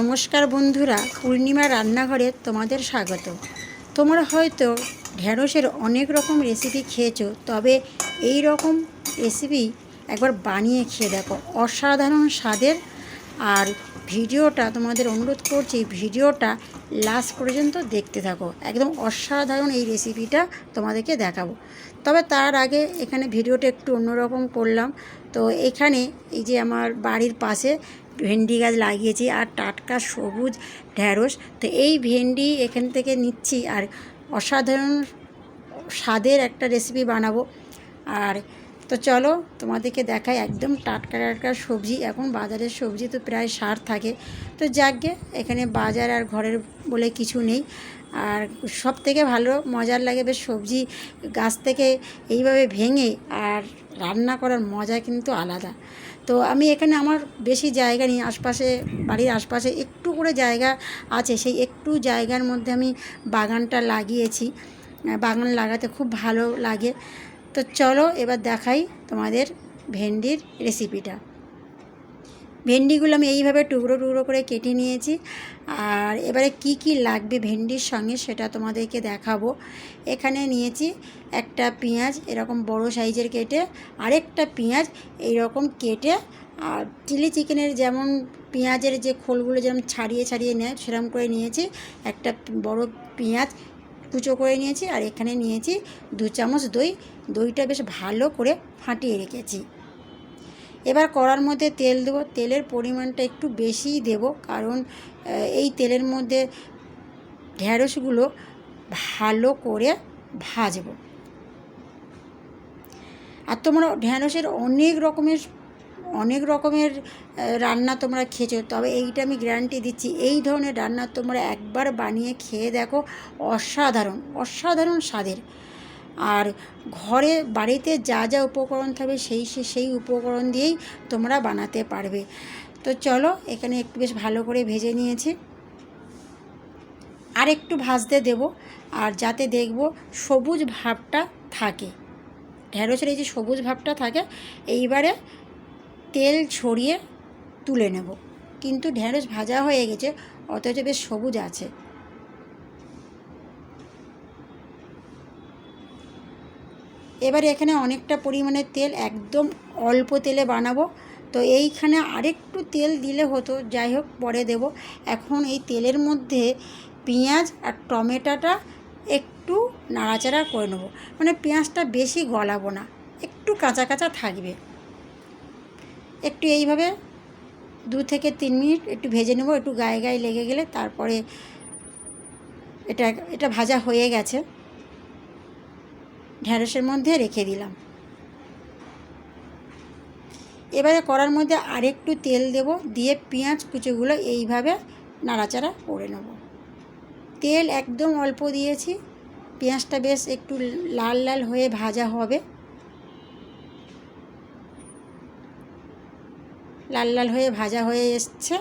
নমস্কার বন্ধুরা, পূর্ণিমা রান্নাঘরে তোমাদের স্বাগত। তোমরা হয়তো ঢ্যাঁড়সের অনেক রকম রেসিপি খেয়েছো, তবে এই রকম রেসিপি একবার বানিয়ে খেয়ে দেখো। অসাধারণ স্বাদের। আর ভিডিওটা তোমাদের অনুরোধ করছি, ভিডিওটা লাস্ট পর্যন্ত দেখতে থাকো। একদম অসাধারণ এই রেসিপিটা তোমাদেরকে দেখাবো। তবে তার আগে এখানে ভিডিওটা একটু অন্যরকম করলাম। তো এখানে এই যে আমার বাড়ির পাশে ভেন্ডি গাছ লাগিয়েছি আর টাটকা সবুজ ঢ্যাঁড়স তো এই ভেন্ডি এখান থেকে নিচ্ছি আর অসাধারণ স্বাদের একটা রেসিপি বানাবো। আর তো চলো তোমাদেরকে দেখাই একদম টাটকা টাটকা সবজি। এখন বাজারের সবজি তো প্রায় সার থাকে। তো যাকগে, এখানে বাজার আর ঘরের বলে কিছু নেই। আর সব থেকে ভালো মজার লাগে বেশ সবজি গাছ থেকে এইভাবে ভেঙে আর রান্না করার মজা কিন্তু আলাদা। তো আমি এখানে আমার বেশি জায়গা নেই, আশপাশে, বাড়ির আশপাশে একটু করে জায়গা আছে, সেই একটু জায়গার মধ্যে আমি বাগানটা লাগিয়েছি। বাগান লাগাতে খুব ভালো লাগে। তো চলো এবার দেখাই তোমাদের ভেন্ডির রেসিপিটা ভেন্ডিগুলো আমি এইভাবে টুকরো টুকরো করে কেটে নিয়েছি। আর এবারে কি কি লাগবে ভেন্ডির সঙ্গে সেটা তোমাদেরকে দেখাবো। এখানে নিয়েছি একটা পেঁয়াজ, এরকম বড় সাইজের কেটে আরেকটা পেঁয়াজ এইরকম কেটে, আর চিলি চিকেনের যেমন পেঁয়াজের যে খোলগুলো যেরকম ছাড়িয়ে ছাড়িয়ে নেয় সেরকম করে নিয়েছি। একটা বড় পেঁয়াজ কুচো করে নিয়েছি, আর এখানে নিয়েছি দু চামচ দই। দইটা বেশ ভালো করে ফাটিয়ে রেখেছি। এবার কড়ার মধ্যে তেল দেবো। তেলের পরিমাণটা একটু বেশিই দেব, কারণ এই তেলের মধ্যে ঢ্যাঁড়সগুলো ভালো করে ভাজবো। আর তোমরা ঢ্যাঁড়সের অনেক রকমের অনেক রকমের রান্না তোমরা খেয়েছো, তবে এইটা আমি গ্যারান্টি দিচ্ছি, এই ধরনের রান্না তোমরা একবার বানিয়ে খেয়ে দেখো, অসাধারণ অসাধারণ স্বাদের। আর ঘরে বাড়িতে যা যা উপকরণ থাকবে সেই সেই উপকরণ দিয়েই তোমরা বানাতে পারবে। তো চলো এখানে একটু বেশ ভালো করে ভেজে নিয়েছি। আর একটু ভাজতে দেব আর যাতে দেখব সবুজ ভাবটা থাকে। ঢ্যাঁড়সের এই যে সবুজ ভাবটা থাকে, এইবারে তেল ছড়িয়ে তুলে নেব। কিন্তু ঢ্যাঁড়স ভাজা হয়ে গেছে, অথচ বেশ সবুজ আছে। এবারে এখানে অনেকটা পরিমাণে তেল একদম অল্প তেলে বানাবো। তো এইখানে আরেকটু তেল দিলে হতো, যাই হোক পরে দেব। এখন এই তেলের মধ্যে পেঁয়াজ আর টমেটোটা একটু নাড়াচাড়া করে নেব। মানে পেঁয়াজটা বেশি গলাবো না, একটু কাঁচা কাঁচা থাকবে। একটু এইভাবে দু থেকে তিন মিনিট একটু ভেজে নেব, একটু গায়ে গায়ে লেগে গেলে তারপরে এটা এটা ভাজা হয়ে গেছে। ঢ্যাঁড়সের মধ্যে রেখে দিলাম। এবারে কড়ার মধ্যে আরেকটু তেল দেব, দিয়ে পেঁয়াজ কুচোগুলো এইভাবে নাড়াচাড়া করে নেব। তেল একদম অল্প দিয়েছি, পেঁয়াজটা বেশ একটু লাল লাল হয়ে ভাজা হবে। লাল লাল হয়ে ভাজা হয়ে এসছে।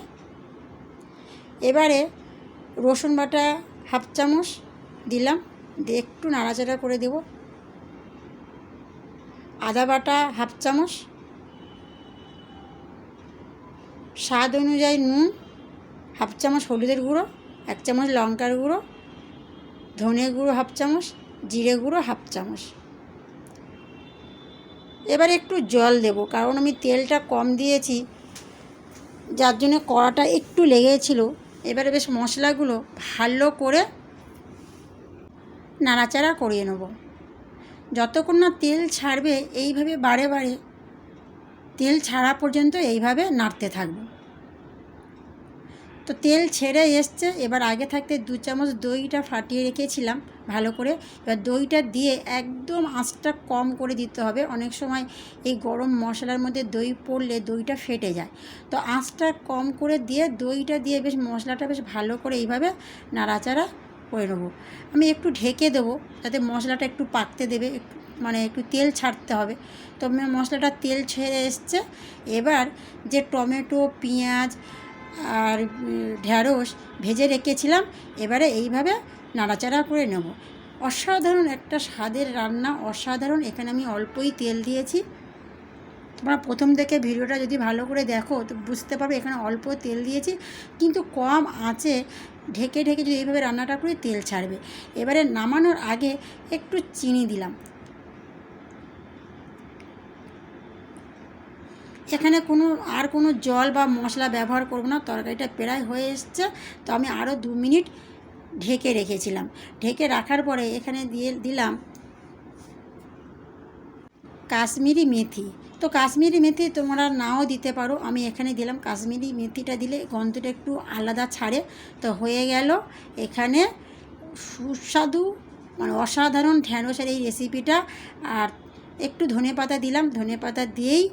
এবারে রসুন বাটা হাফ চামচ দিলাম, দিয়ে একটু নাড়াচাড়া করে দেব। আদা বাটা হাফ চামচ। স্বাদ অনুযায়ী নুন, হাফ চামচ হলুদের গুঁড়ো, এক চামচ লঙ্কার গুঁড়ো, ধনে গুঁড়ো হাফ চামচ, জিরে গুঁড়ো হাফ চামচ। এবার একটু জল দেব, কারণ আমি তেলটা কম দিয়েছি, যার জন্য কড়াটা একটু লেগেছিল। এবারে বেশ মশলাগুলো ভালো করে নাড়াচাড়া করিয়ে নেব। যতক্ষণ না তেল ছাড়বে, এইভাবে বারে বারে তেল ছাড়া পর্যন্ত এইভাবে নাড়তে থাকব। তো তেল ছেড়ে এসছে, এবার আগে থাকতে দু চামচ দইটা ফাটিয়ে রেখেছিলাম ভালো করে। এবার দইটা দিয়ে একদম আঁচটা কম করে দিতে হবে। অনেক সময় এই গরম মশলার মধ্যে দই পড়লে দইটা ফেটে যায়। তো আঁচটা কম করে দিয়ে দইটা দিয়ে বেশ মশলাটা বেশ ভালো করে এইভাবে নাড়াচাড়া করে নেব। আমি একটু ঢেকে দেবো যাতে মশলাটা একটু পাকতে দেবে একটু মানে একটু তেল ছাড়তে হবে। তো মশলাটা তেল ছেড়ে এসছে। এবার যে টমেটো, পেঁয়াজ আর ঢ্যাঁড়স ভেজে রেখেছিলাম, এবারে এইভাবে নাড়াচাড়া করে নেব। অসাধারণ একটা স্বাদের রান্না, অসাধারণ। এখানে আমি অল্পই তেল দিয়েছি। তোমরা প্রথম থেকে ভিডিওটা যদি ভালো করে দেখো, তো বুঝতে পারবে এখানে অল্প তেল দিয়েছি, কিন্তু কম আঁচে ঢেকে ঢেকে যদি এইভাবে রান্নাটা করে, তেল ছাড়বে। এবারে নামানোর আগে একটু চিনি দিলাম। এখানে কোনো, আর কোনো জল বা মশলা ব্যবহার করব না, তরকারিটা প্রায় হয়ে এসছে, তো আমি আরও দু মিনিট ঢেকে রেখেছিলাম। ঢেকে রাখার পরে এখানে দিয়ে দিলাম কাশ্মীরি মেথি। তো কাশ্মীরি মেথি তোমরা নাও দিতে পারো। আমি এখানে দিলাম কাশ্মীরি মেথিটা দিলে গন্ধটা একটু আলাদা ছাড়ে। তো হয়ে গেল এখানে সুস্বাদু মানে অসাধারণ ঢ্যাঁড়সের এই রেসিপিটা আর একটু ধনে পাতা দিলাম। ধনে পাতা দিয়েই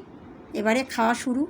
এবারে খাওয়া শুরু।